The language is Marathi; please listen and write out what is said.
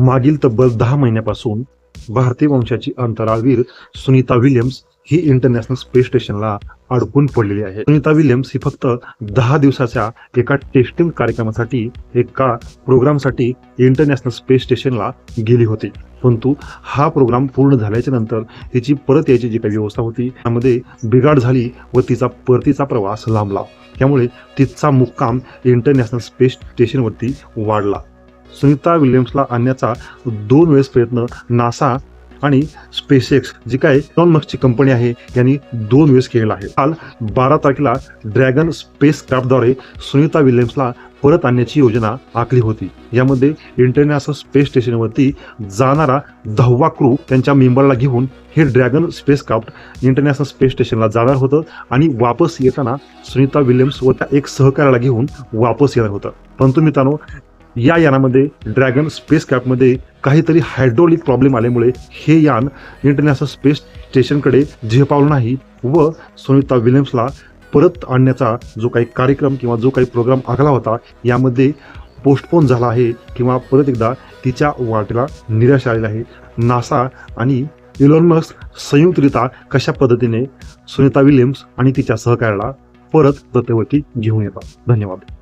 मागील तब्बल दहा महिन्यापासून भारतीय वंशाची अंतराळवीर सुनीता विल्यम्स ही इंटरनॅशनल स्पेस स्टेशनला अडकून पडलेली आहे. सुनीता विल्यम्स ही फक्त दहा दिवसाच्या एका टेस्टिंग कार्यक्रमासाठी एका प्रोग्रामसाठी इंटरनॅशनल स्पेस स्टेशनला गेली होती. परंतु हा प्रोग्राम पूर्ण झाल्याच्यानंतर तिची परत यायची जी काही व्यवस्था होती त्यामध्ये बिघाड झाली व तिचा परतीचा प्रवास लांबला. त्यामुळे तिचा मुक्काम इंटरनॅशनल स्पेस स्टेशनवरती वाढला. सुनीता विल्यम्सला आणण्याचा दोन वेळेस प्रयत्न नासा आणि स्पेसएक्स जी काय इलॉन मस्कची कंपनी आहे यांनी दोन वेळेस केलेला आहे. काल बारा तारखेला ड्रॅगन स्पेस क्राफ्टद्वारे सुनीता विल्यम्सला परत आणण्याची योजना आखली होती. यामध्ये इंटरनॅशनल स्पेस स्टेशनवरती जाणारा दहावा क्रू त्यांच्या मेंबरला घेऊन हे dragon space craft international space स्टेशनला जाणार होतं आणि वापस येताना सुनीता विल्यम्स व त्या एक सहकार्याला घेऊन वापस येणार होतं. परंतु मित्रांनो या यानामध्ये ड्रॅगन स्पेस कॅपमध्ये काहीतरी हायड्रोलिक प्रॉब्लेम आल्यामुळे हे यान इंटरनॅशनल स्पेस स्टेशनकडे झेपावलं नाही व सुनीता विल्यम्सला परत आणण्याचा जो काही कार्यक्रम किंवा जो काही प्रोग्राम आखला होता यामध्ये पोस्टपोन झाला आहे किंवा परत एकदा तिच्या वाटेला निराश आलेला आहे. नासा आणि इलॉन मस्क संयुक्तरित्या कशा पद्धतीने सुनीता विल्यम्स आणि तिच्या सहकार्याला परत दत्तवती घेऊन येतात. धन्यवाद.